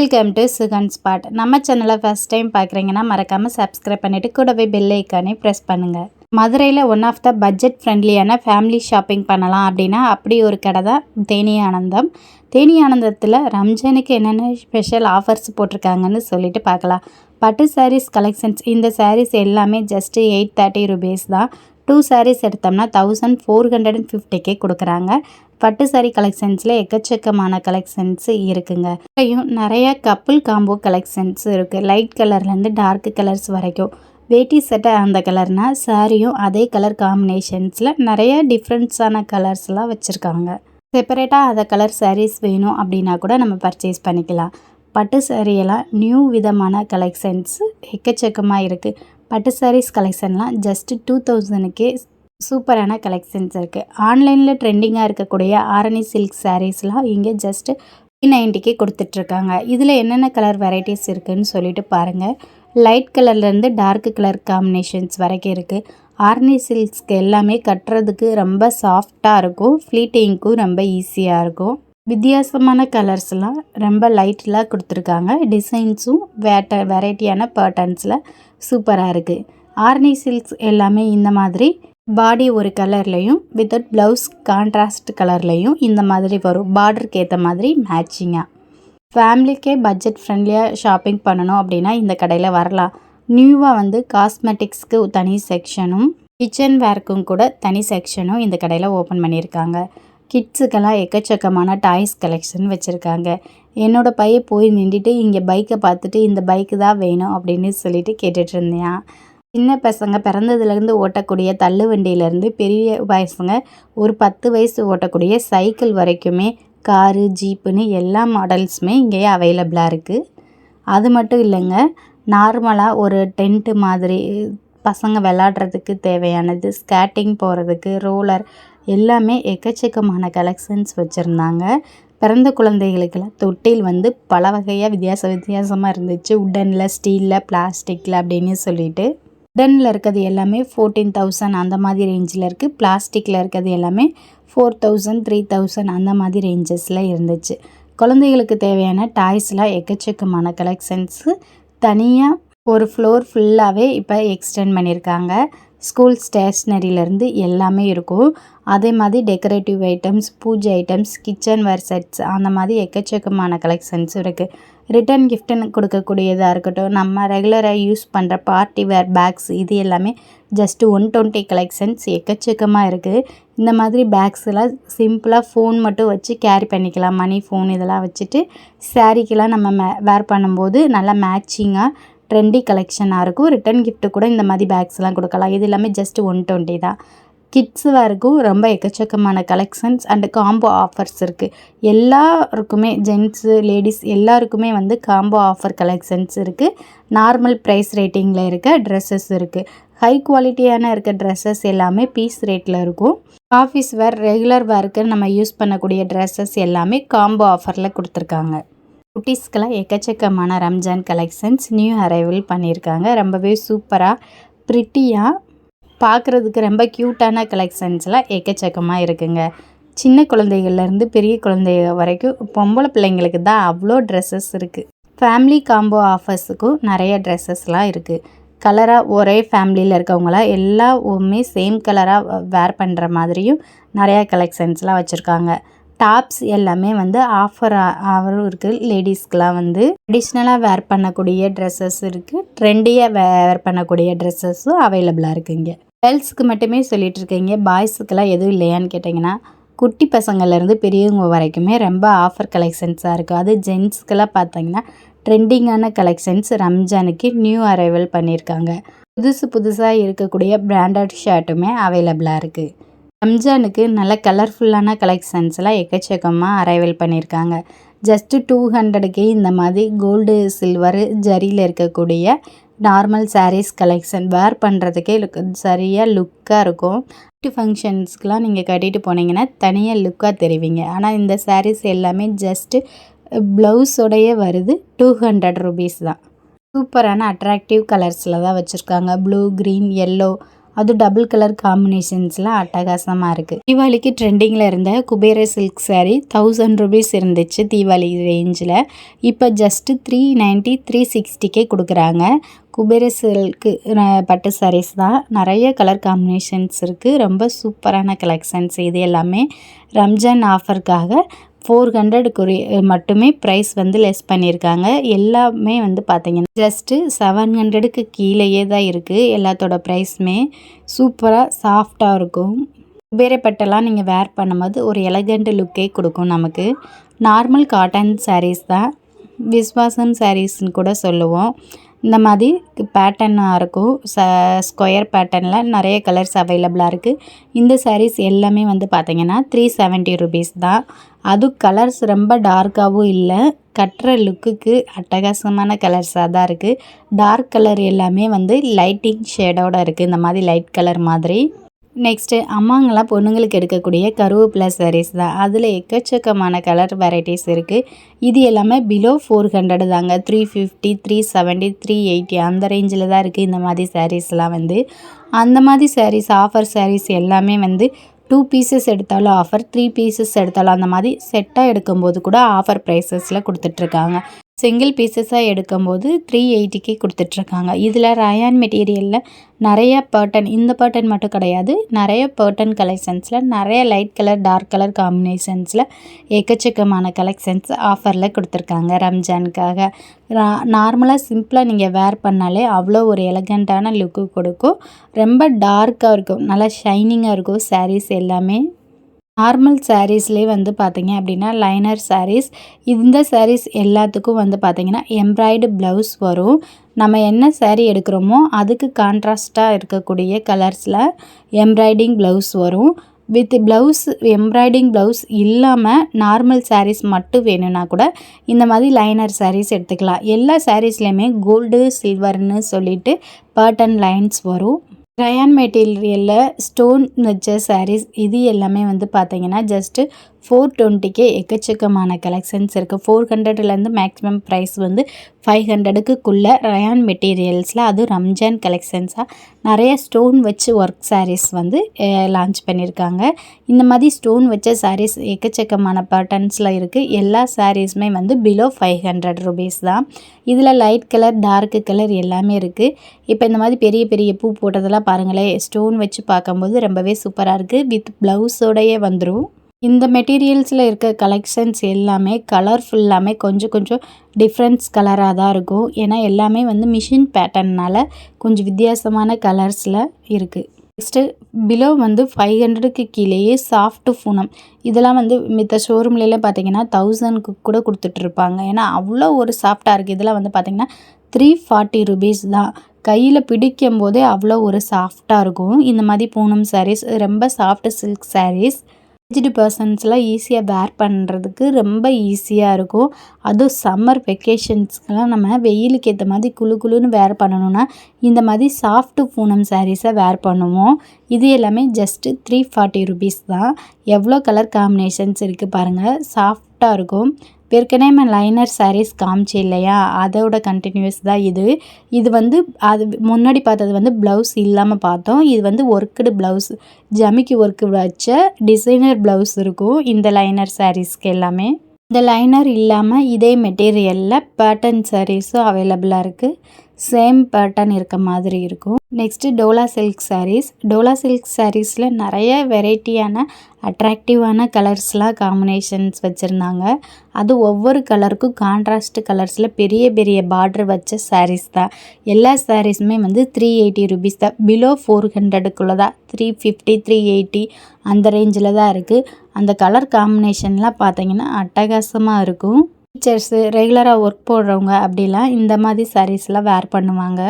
Welcome to Sugan spot நம்ம சேனலை first time பார்க்குறீங்கன்னா மறக்காமல் சப்ஸ்கிரைப் பண்ணிவிட்டு கூடவே பெல் ஐக்கானே ப்ரெஸ் பண்ணுங்கள் மதுரையில் ஒன் ஆஃப் த பட்ஜெட் ஃப்ரெண்ட்லியான ஃபேமிலி ஷாப்பிங் பண்ணலாம் அப்படின்னா அப்படி ஒரு கடை தான் தேனி ஆனந்தம். தேனி ஆனந்தத்தில் ரம்ஜானுக்கு என்னென்ன ஸ்பெஷல் ஆஃபர்ஸ் போட்டிருக்காங்கன்னு சொல்லிட்டு பார்க்கலாம். பட்டு சாரீஸ் கலெக்ஷன்ஸ் இந்த சாரீஸ் எல்லாமே ஜஸ்ட்டு எயிட் தேர்ட்டி ருபீஸ் தான். டூ சாரீஸ் எடுத்தோம்னா தௌசண்ட் ஃபோர் ஹண்ட்ரட் அண்ட் ஃபிஃப்டிக்கே கொடுக்குறாங்க. பட்டு சாரீ கலெக்ஷன்ஸில் எக்கச்சக்கமான கலெக்ஷன்ஸ் இருக்குங்க. இப்பயும் நிறைய கப்புள் காம்போ கலெக்ஷன்ஸ் இருக்குது லைட் கலர்லேருந்து டார்க் கலர்ஸ் வரைக்கும். வேட்டி சட்டை அந்த கலர்னால் சாரியும் அதே கலர் காம்பினேஷன்ஸில் நிறைய டிஃப்ரெண்ட்ஸான கலர்ஸ்லாம் வச்சுருக்காங்க. செப்பரேட்டாக அதை கலர் சாரீஸ் வேணும் அப்படின்னா கூட நம்ம பர்ச்சேஸ் பண்ணிக்கலாம். பட்டு சாரியெல்லாம் நியூ விதமான கலெக்ஷன்ஸ் எக்கச்சக்கமாக இருக்குது பட்டு சாரீஸ் கலெக்ஷன்லாம் ஜஸ்ட்டு டூ தௌசண்ட்க்கே சூப்பரான கலெக்ஷன்ஸ் இருக்குது ஆன்லைனில் ட்ரெண்டிங்காக இருக்கக்கூடிய ஆரணி சில்க் சாரீஸ்லாம் இங்கே ஜஸ்ட்டு த்ரீ நைன்ட்டிக்கே கொடுத்துட்ருக்காங்க. இதில் என்னென்ன கலர் வெரைட்டிஸ் இருக்குதுன்னு சொல்லிட்டு பாருங்கள் லைட் கலர்லேருந்து டார்க் கலர் காம்பினேஷன்ஸ் வரைக்கும் இருக்குது ஆர்னி சில்க்ஸ்க்கு எல்லாமே கட்டுறதுக்கு ரொம்ப சாஃப்டாக இருக்கும். ஃப்ளீட்டிங்க்கும் ரொம்ப ஈஸியாக இருக்கும். வித்தியாசமான கலர்ஸ்லாம் ரொம்ப லைட்டில் கொடுத்துருக்காங்க. டிசைன்ஸும் வேட்ட வெரைட்டியான பேட்டர்ன்ஸில் சூப்பராக இருக்குது ஆர்னி சில்க்ஸ் எல்லாமே இந்த மாதிரி பாடி ஒரு கலர்லேயும் வித்தவுட் ப்ளவுஸ் கான்ட்ராஸ்ட் கலர்லேயும் இந்த மாதிரி வரும். பார்டருக்கு ஏற்ற மாதிரி மேட்சிங்காக ஃபேமிலிக்கே பட்ஜெட் ஃப்ரெண்ட்லியாக ஷாப்பிங் பண்ணணும் அப்படின்னா இந்த கடையில் வரலாம். நியூவாக வந்து காஸ்மெட்டிக்ஸ்க்கு தனி செக்ஷனும் கிச்சன் வேர்க்கும் கூட தனி செக்ஷனும் இந்த கடையில் ஓப்பன் பண்ணியிருக்காங்க. கிட்ஸுக்கெல்லாம் எக்கச்சக்கமான டாய்ஸ் கலெக்ஷன் வச்சுருக்காங்க. என்னோடய பையன் போய் நின்றுட்டு இங்கே பைக்கை பார்த்துட்டு இந்த பைக்கு தான் வேணும் அப்படின்னு சொல்லிட்டு கேட்டுட்ருந்தேன் சின்ன பசங்க பிறந்ததுலேருந்து ஓட்டக்கூடிய தள்ளு வண்டியிலேருந்து பெரிய பசங்க ஒரு பத்து வயசு ஓட்டக்கூடிய சைக்கிள் வரைக்குமே காரு ஜீப்புன்னு எல்லா மாடல்ஸுமே இங்கேயே அவைலபிளாக இருக்குது அது மட்டும் இல்லைங்க நார்மலாக ஒரு டென்ட்டு மாதிரி பசங்க விளாட்றதுக்கு தேவையானது ஸ்கேட்டிங் போகிறதுக்கு ரோலர் எல்லாமே எக்கச்சக்கமான கலெக்ஷன்ஸ் வச்சுருந்தாங்க. பிறந்த குழந்தைகளுக்கெல்லாம் தொட்டில் வந்து பல வகையாக வித்தியாச வித்தியாசமாக இருந்துச்சு. உட்டனில் ஸ்டீலில் பிளாஸ்டிக்கில் அப்படின்னு சொல்லிட்டு. உடனில் இருக்கிறது எல்லாமே ஃபோர்டீன் தௌசண்ட் அந்த மாதிரி ரேஞ்சில் இருக்குது பிளாஸ்டிக்கில் இருக்கிறது எல்லாமே ஃபோர் தௌசண்ட் த்ரீ தௌசண்ட் அந்த மாதிரி ரேஞ்சஸில் இருந்துச்சு. குழந்தைகளுக்கு தேவையான டாய்ஸ்லாம் எக்கச்சக்கமான கலெக்ஷன்ஸு தனியாக ஒரு ஃப்ளோர் ஃபுல்லாகவே இப்போ எக்ஸ்டெண்ட் பண்ணியிருக்காங்க ஸ்கூல் ஸ்டேஷ்னரியிலேருந்து எல்லாமே இருக்கும். அதே மாதிரி decorative items puja items kitchen ware sets அந்த மாதிரி எக்கச்சக்கமான கலெக்ஷன்ஸ் இருக்குது ரிட்டர்ன் கிஃப்ட்டுன்னு கொடுக்கக்கூடியதாக இருக்கட்டும் நம்ம ரெகுலராக யூஸ் பண்ணுற பார்ட்டி வேர் பேக்ஸ் இது எல்லாமே ஜஸ்ட்டு ஒன் டுவெண்ட்டி கலெக்ஷன்ஸ் எக்கச்சக்கமாக இருக்குது இந்த மாதிரி பேக்ஸ்லாம் சிம்பிளாக ஃபோன் மட்டும் வச்சு கேரி பண்ணிக்கலாம். மணி ஃபோன் இதெல்லாம் வச்சுட்டு சாரீக்கெலாம் நம்ம மே வேர் பண்ணும்போது நல்லா மேட்சிங்காக ட்ரெண்டி கலெக்ஷனாக இருக்கும். ரிட்டன் கிஃப்ட்டு கூட இந்த மாதிரி பேக்ஸ்லாம் கொடுக்கலாம். இது எல்லாமே ஜஸ்ட் ஒன் டுவெண்ட்டி தான். கிட்ஸ் வேறுக்கும் ரொம்ப எக்கச்சக்கமான கலெக்ஷன்ஸ் அண்டு காம்போ ஆஃபர்ஸ் இருக்குது எல்லாருக்குமே ஜென்ட்ஸு லேடிஸ் எல்லாருக்குமே வந்து காம்போ ஆஃபர் கலெக்ஷன்ஸ் இருக்குது நார்மல் ப்ரைஸ் ரேட்டிங்கில் இருக்க ட்ரெஸ்ஸஸ் இருக்குது ஹை குவாலிட்டியான இருக்க ட்ரெஸ்ஸஸ் எல்லாமே பீஸ் ரேட்டில் இருக்கும். ஆஃபீஸ் வேர் ரெகுலர் வேர்க்கு நம்ம யூஸ் பண்ணக்கூடிய ட்ரெஸ்ஸஸ் எல்லாமே காம்போ ஆஃபரில் கொடுத்துருக்காங்க. குட்டீஸ்க்கெலாம் எக்கச்சக்கமான ரம்ஜான் கலெக்ஷன்ஸ் நியூ அரைவல் பண்ணியிருக்காங்க. ரொம்பவே சூப்பராக ப்ரிட்டியாக பார்க்குறதுக்கு ரொம்ப க்யூட்டான கலெக்ஷன்ஸ்லாம் எக்கச்சக்கமாக இருக்குங்க. சின்ன குழந்தைகள்லேருந்து பெரிய குழந்தைங்க வரைக்கும் பொம்பளை பிள்ளைங்களுக்கு தான் அவ்வளோ ட்ரெஸ்ஸஸ் இருக்குது ஃபேமிலி காம்போ ஆஃபர்ஸுக்கும் நிறைய ட்ரெஸ்ஸஸ்லாம் இருக்குது கலராக ஒரே ஃபேமிலியில் இருக்கவங்களாம் எல்லாமே சேம் கலராக வேர் பண்ணுற மாதிரியும் நிறையா கலெக்ஷன்ஸ்லாம் வச்சுருக்காங்க. டாப்ஸ் எல்லாமே வந்து ஆஃபர் ஆஃபரும் இருக்குது லேடிஸ்க்கெலாம் வந்து ட்ரெடிஷ்னலாக வேர் பண்ணக்கூடிய ட்ரெஸ்ஸஸ் இருக்குது ட்ரெண்டியாக வேர் பண்ணக்கூடிய ட்ரெஸ்ஸஸும் அவைலபிளாக இருக்குது இங்கே கேர்ள்ஸுக்கு மட்டுமே சொல்லிகிட்டு இருக்கீங்க. பாய்ஸுக்கெல்லாம் எதுவும் இல்லையான்னு கேட்டிங்கன்னா குட்டி பசங்கள்லேருந்து பெரியவங்க வரைக்குமே ரொம்ப ஆஃபர் கலெக்ஷன்ஸாக இருக்குது அது ஜென்ஸ்க்கெல்லாம் பார்த்தீங்கன்னா ட்ரெண்டிங்கான கலெக்ஷன்ஸ் ரம்ஜானுக்கு நியூ அரைவல் பண்ணியிருக்காங்க புதுசு புதுசாக இருக்கக்கூடிய பிராண்டட் ஷர்ட்டுமே அவைலபிளாக இருக்குது ரம்ஜானுக்கு நல்ல கலர்ஃபுல்லான கலெக்ஷன்ஸ்லாம் எக்கச்சக்கமாக அரைவல் பண்ணியிருக்காங்க. ஜஸ்ட்டு டூ ஹண்ட்ரடுக்கே இந்த மாதிரி கோல்டு சில்வர் ஜரியில் இருக்கக்கூடிய நார்மல் சாரீஸ் கலெக்ஷன் வேர் பண்ணுறதுக்கே சரியாக லுக்காக இருக்கும். ஃபங்க்ஷன்ஸ்க்கெலாம் நீங்கள் கட்டிட்டு போனீங்கன்னா தனியாக லுக்காக தெரிவிங்க. ஆனால் இந்த சாரீஸ் எல்லாமே ஜஸ்ட்டு ப்ளவுஸோடையே வருது டூ ஹண்ட்ரட் ருபீஸ் தான். சூப்பரான அட்ராக்டிவ் கலர்ஸில் தான் வச்சுருக்காங்க. ப்ளூ க்ரீன் எல்லோ அது டபுள் கலர் காம்பினேஷன்ஸில் அட்டகாசமாக இருக்குது தீபாவளிக்கு ட்ரெண்டிங்கில் இருந்த Kubera silk saree thousand rupees இருந்துச்சு தீபாவளி ரேஞ்சில் இப்போ ஜஸ்ட்டு த்ரீ நைன்ட்டி த்ரீ சிக்ஸ்டிக்கே கொடுக்குறாங்க. குபேர சில்க்கு பட்டு சாரீஸ் தான். நிறைய கலர் காம்பினேஷன்ஸ் இருக்குது ரொம்ப சூப்பரான கலெக்ஷன்ஸ் இது எல்லாமே. ரம்ஜான் ஆஃபருக்காக ஃபோர் ஹண்ட்ரடுக்குரிய மட்டுமே ப்ரைஸ் வந்து லெஸ் பண்ணியிருக்காங்க. எல்லாமே வந்து பார்த்திங்கன்னா ஜஸ்ட்டு செவன் ஹண்ட்ரடுக்கு கீழேயே தான் இருக்குது எல்லாத்தோட ப்ரைஸுமே சூப்பராக சாஃப்டாக இருக்கும். குபேரப்பட்டெல்லாம் நீங்கள் வேர் பண்ணும்போது ஒரு எலகண்ட் லுக்கே கொடுக்கும் நமக்கு. நார்மல் காட்டன் சாரீஸ் தான். விஸ்வாசம் சாரீஸ்ன்னு கூட சொல்லுவோம். இந்த மாதிரி பேட்டர்னாக இருக்கும். ச ஸ்கொயர் பேட்டர்னில் நிறைய கலர்ஸ் அவைலபிளாக இருக்குது இந்த சாரீஸ் எல்லாமே வந்து பார்த்திங்கன்னா த்ரீ செவன்ட்டி ருபீஸ் தான். அது கலர்ஸ் ரொம்ப டார்க்காகவும் இல்லை. கட்டுற லுக்குக்கு அட்டகாசமான கலர்ஸாக தான் இருக்குது டார்க் கலர் எல்லாமே வந்து லைட்டிங் ஷேடோட இருக்குது இந்த மாதிரி லைட் கலர் மாதிரி. நெக்ஸ்ட்டு அம்மாங்கெல்லாம் பொண்ணுங்களுக்கு எடுக்கக்கூடிய கருவேப்பிலை சாரீஸ் தான். அதில் எக்கச்சக்கமான கலர் வெரைட்டிஸ் இருக்குது இது எல்லாமே பிலோ ஃபோர் ஹண்ட்ரடு தாங்க. Three fifty three seventy three eighty அந்த ரேஞ்சில் தான் இருக்குது இந்த மாதிரி சாரீஸ்லாம் வந்து. அந்த மாதிரி சாரீஸ் ஆஃபர் சாரீஸ் எல்லாமே வந்து டூ பீசஸ் எடுத்தாலும் ஆஃபர் த்ரீ பீசஸ் எடுத்தாலும் அந்த மாதிரி செட்டாக எடுக்கும்போது கூட ஆஃபர் ப்ரைஸஸில் கொடுத்துட்ருக்காங்க சிங்கிள் பீசஸாக எடுக்கும்போது த்ரீ எயிட்டிக்கே கொடுத்துட்ருக்காங்க. இதில் ரயான் மெட்டீரியலில் நிறைய பேர்டன் இந்த பேர்டன் மட்டும் கிடையாது நிறைய பேர்டன் கலெக்ஷன்ஸில் நிறைய லைட் கலர் டார்க் கலர் காம்பினேஷன்ஸில் எக்கச்சக்கமான கலெக்ஷன்ஸ் ஆஃபரில் கொடுத்துருக்காங்க ரம்ஜானுக்காக நார்மலாக சிம்பிளாக நீங்கள் வேர் பண்ணாலே அவ்வளோ ஒரு எலகண்ட்டான லுக்கு கொடுக்கும். ரொம்ப டார்க்காக இருக்கும் நல்லா ஷைனிங்காக இருக்கும் சாரீஸ் எல்லாமே. நார்மல் சாரீஸ்லேயே வந்து பார்த்தீங்க அப்படின்னா லைனர் சாரீஸ் இந்த சாரீஸ் எல்லாத்துக்கும் வந்து பார்த்தீங்கன்னா எம்ப்ராய்டு ப்ளவுஸ் வரும். நம்ம என்ன சேரீ எடுக்கிறோமோ அதுக்கு கான்ட்ராஸ்ட்டாக இருக்கக்கூடிய கலர்ஸில் எம்ப்ராய்டிங் ப்ளவுஸ் வரும். வித் ப்ளவுஸ் எம்ப்ராய்டிங் ப்ளவுஸ் இல்லாமல் நார்மல் சாரீஸ் மட்டும் வேணும்னா கூட இந்த மாதிரி லைனர் சாரீஸ் எடுத்துக்கலாம். எல்லா சாரீஸ்லேயுமே கோல்டு சில்வர்னு சொல்லிட்டு பேட்டன் லைன்ஸ் வரும். ரயான் மெட்டீரியலில் ஸ்டோன் வச்ச சாரீஸ் இது எல்லாமே வந்து பார்த்தீங்கன்னா ஜஸ்ட்டு ஃபோர் டுவெண்ட்டிக்கே எக்கச்சக்கமான கலெக்ஷன்ஸ் இருக்குது ஃபோர் ஹண்ட்ரட்லேருந்து மேக்ஸிமம் ப்ரைஸ் வந்து ஃபைவ் ஹண்ட்ரடுக்குள்ளே ரயான் மெட்டீரியல்ஸில் அதுவும் ரம்ஜான் கலெக்ஷன்ஸாக நிறைய ஸ்டோன் வச்சு ஒர்க் சாரீஸ் வந்து லான்ச் பண்ணியிருக்காங்க இந்த மாதிரி ஸ்டோன் வச்ச சாரீஸ் எக்கச்சக்கமான பேட்டர்ன்ஸில் இருக்குது எல்லா சாரீஸுமே வந்து பிலோ ஃபைவ் ஹண்ட்ரட் ருபீஸ் தான். இதில் லைட் கலர் டார்க்கு கலர் எல்லாமே இருக்குது இப்போ இந்த மாதிரி பெரிய பெரிய பூ போட்டதெல்லாம் பாருங்களேன். ஸ்டோன் வச்சு பார்க்கும்போது ரொம்பவே சூப்பராக இருக்குது வித் ப்ளவுஸோடையே வந்துடும் இந்த மெட்டீரியல்ஸில் இருக்க கலெக்ஷன்ஸ் எல்லாமே கலர்ஃபுல்லாமே கொஞ்சம் கொஞ்சம் டிஃப்ரென்ஸ் கலராக தான் இருக்கும். ஏன்னா எல்லாமே வந்து மிஷின் பேட்டர்னால் கொஞ்சம் வித்தியாசமான கலர்ஸில் இருக்குது நெக்ஸ்ட்டு பிலோ வந்து ஃபைவ் ஹண்ட்ரடுக்கு கீழேயே சாஃப்ட்டு பூனம் இதெல்லாம் வந்து மித்த ஷோரூம்லலாம் பார்த்தீங்கன்னா தௌசண்ட்க்கு கூட கொடுத்துட்ருப்பாங்க. ஏன்னா அவ்வளோ ஒரு சாஃப்டாக இருக்குது இதெல்லாம் வந்து பார்த்தீங்கன்னா த்ரீ ஃபார்ட்டி ருபீஸ் தான். கையில் பிடிக்கும் போதே அவ்வளோ ஒரு சாஃப்டாக இருக்கும். இந்த மாதிரி பூனம் சாரீஸ் ரொம்ப சாஃப்ட் சில்க் சாரீஸ் ஏஜ்டு பர்சன்ஸ்லாம் ஈஸியாக வேர் பண்ணுறதுக்கு ரொம்ப ஈஸியாக இருக்கும். அதுவும் சம்மர் வெக்கேஷன்ஸ்க்கெலாம் நம்ம வெயிலுக்கு ஏற்ற மாதிரி குளு குளுன்னு வேர் பண்ணணும்னா இந்த மாதிரி சாஃப்ட் பூனம் சாரீஸை வேர் பண்ணுவோம். இது எல்லாமே ஜஸ்ட்டு த்ரீ ஃபார்ட்டி ருபீஸ் தான். எவ்வளோ கலர் காம்பினேஷன்ஸ் இருக்குது பாருங்கள் சாஃப்டாக இருக்கும். ஏற்கனவே நம்ம லைனர் சாரீஸ் காமிச்சு இல்லையா? அதோட கண்டினியூஸ் தான் இது. இது வந்து அது முன்னாடி பார்த்தது வந்து ப்ளவுஸ் இல்லாமல் பார்த்தோம். இது வந்து ஒர்க்குடு ப்ளவுஸ் ஜமிக்கி ஒர்க்கு வச்ச டிசைனர் ப்ளவுஸ் இருக்கும் இந்த லைனர் சாரீஸ்க்கு எல்லாமே. இந்த லைனர் இல்லாமல் இதே மெட்டீரியலில் பேட்டர்ன் சாரீஸும் அவைலபிளாக இருக்குது சேம் பேட்டர்ன் இருக்க மாதிரி இருக்கும். Next Dola silk sarees Dola silk சாரீஸில் நிறைய வெரைட்டியான அட்ராக்டிவான கலர்ஸ்லாம் காம்பினேஷன்ஸ் வச்சுருந்தாங்க. அது ஒவ்வொரு கலருக்கும் கான்ட்ராஸ்ட் கலர்ஸில் பெரிய பெரிய பார்டர் வச்ச சாரீஸ் தான். எல்லா சாரீஸுமே வந்து த்ரீ எயிட்டி ருபீஸ் தான். பிலோ ஃபோர் ஹண்ட்ரடுக்குள்ளே தான் த்ரீ ஃபிஃப்டி த்ரீ எயிட்டி அந்த ரேஞ்சில் தான் இருக்குது அந்த கலர் காம்பினேஷன்லாம் பார்த்தீங்கன்னா அட்டகாசமாக இருக்கும். டீச்சர்ஸு ரெகுலராக ஒர்க் போடுறவங்க அப்படிலாம் இந்த மாதிரி சாரீஸ்லாம் வேர் பண்ணுவாங்க.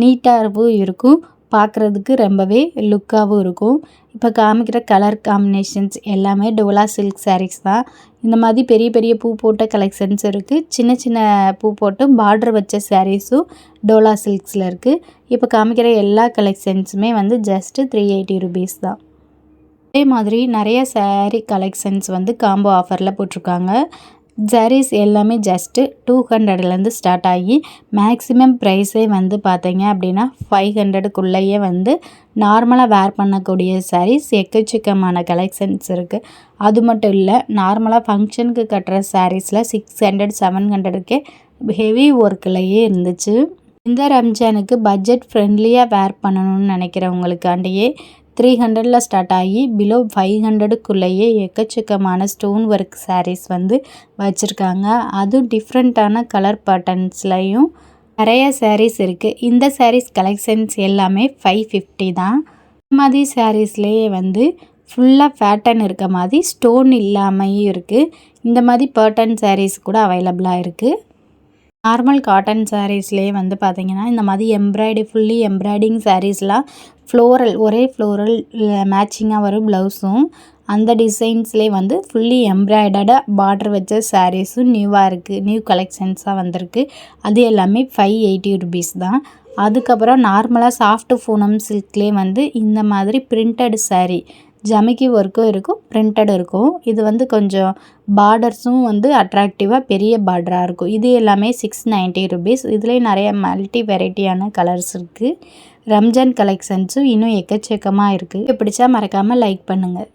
நீட்டாகவும் இருக்கும் பார்க்குறதுக்கு ரொம்பவே லுக்காகவும் இருக்கும். இப்போ காமிக்கிற கலர் காம்பினேஷன்ஸ் எல்லாமே டோலா சில்க் சாரீஸ் தான். இந்த மாதிரி பெரிய பெரிய பூ போட்ட கலெக்ஷன்ஸ் இருக்குது சின்ன சின்ன பூ போட்டு பார்டர் வச்ச சாரீஸும் டோலா சில்க்ஸில் இருக்குது இப்போ காமிக்கிற எல்லா கலெக்ஷன்ஸுமே வந்து ஜஸ்ட்டு த்ரீ எயிட்டி ருபீஸ் தான். அதே மாதிரி நிறைய சாரீ கலெக்ஷன்ஸ் வந்து காம்போ ஆஃபரில் போட்டிருக்காங்க. Sarees எல்லாமே ஜஸ்ட்டு டூ ஹண்ட்ரட்லேருந்து ஸ்டார்ட் ஆகி மேக்ஸிமம் ப்ரைஸே வந்து பார்த்தீங்க அப்படின்னா ஃபைவ் ஹண்ட்ரடுக்குள்ளேயே வந்து நார்மலாக வேர் பண்ணக்கூடிய சாரீஸ் எக்கச்சக்கமான கலெக்ஷன்ஸ் இருக்குது அது மட்டும் இல்லை நார்மலாக ஃபங்க்ஷனுக்கு கட்டுற சாரீஸில் சிக்ஸ் ஹண்ட்ரட் செவன் ஹண்ட்ரடுக்கே ஹெவி ஒர்க்லேயே இருந்துச்சு. இந்த ரம்ஜானுக்கு பட்ஜெட் ஃப்ரெண்ட்லியாக வேர் பண்ணணும்னு நினைக்கிறவங்களுக்காண்டியே த்ரீ ஹண்ட்ரடில் ஸ்டார்ட் ஆகி பிலோ ஃபைவ் ஹண்ட்ரடுக்குள்ளேயே எக்கச்சக்கமான ஸ்டோன் ஒர்க் சாரீஸ் வந்து வச்சுருக்காங்க. அதுவும் டிஃப்ரெண்ட்டான கலர் பேட்டர்ன்ஸ்லையும் நிறைய சாரீஸ் இருக்குது இந்த சாரீஸ் கலெக்ஷன்ஸ் எல்லாமே ஃபைவ் ஃபிஃப்டி தான். இந்த மாதிரி சாரீஸ்லேயே வந்து ஃபுல்லாக பேட்டர்ன் இருக்க மாதிரி ஸ்டோன் இல்லாமையும் இருக்குது இந்த மாதிரி பேட்டர்ன் சாரீஸ் கூட அவைலபிளாக இருக்குது நார்மல் காட்டன் சாரீஸ்லேயே வந்து பார்த்தீங்கன்னா இந்த மாதிரி எம்ப்ராய்டி ஃபுல்லி எம்ப்ராய்டிங் சாரீஸ்லாம் ஃப்ளோரல் ஒரே ஃப்ளோரல் மேட்சிங்காக வரும் ப்ளவுஸும் அந்த டிசைன்ஸ்லேயே வந்து ஃபுல்லி எம்ப்ராய்டர்டாக பார்டர் வச்ச சாரீஸும் நியூவாக இருக்குது நியூ கலெக்ஷன்ஸாக வந்திருக்கு. அது எல்லாமே ஃபைவ் எயிட்டி ருபீஸ் தான். அதுக்கப்புறம் நார்மலாக சாஃப்ட் ஃபோனம் சில்க்லேயே வந்து இந்த மாதிரி பிரிண்டட் சாரீ ஜமிக்கி ஒர்க்கும் இருக்கும் பிரிண்டட் இருக்கும். இது வந்து கொஞ்சம் பார்டர்ஸும் வந்து அட்ராக்டிவாக பெரிய பார்டராக இருக்கும். இது எல்லாமே சிக்ஸ் நைன்ட்டி ருபீஸ் இதுலேயே நிறைய மல்டி வெரைட்டியான கலர்ஸ் இருக்குது ரம்ஜான் கலெக்ஷன்ஸும் இன்னும் எக்கச்சக்கமாக இருக்குது பிடிச்சா மறக்காமல் லைக் பண்ணுங்கள்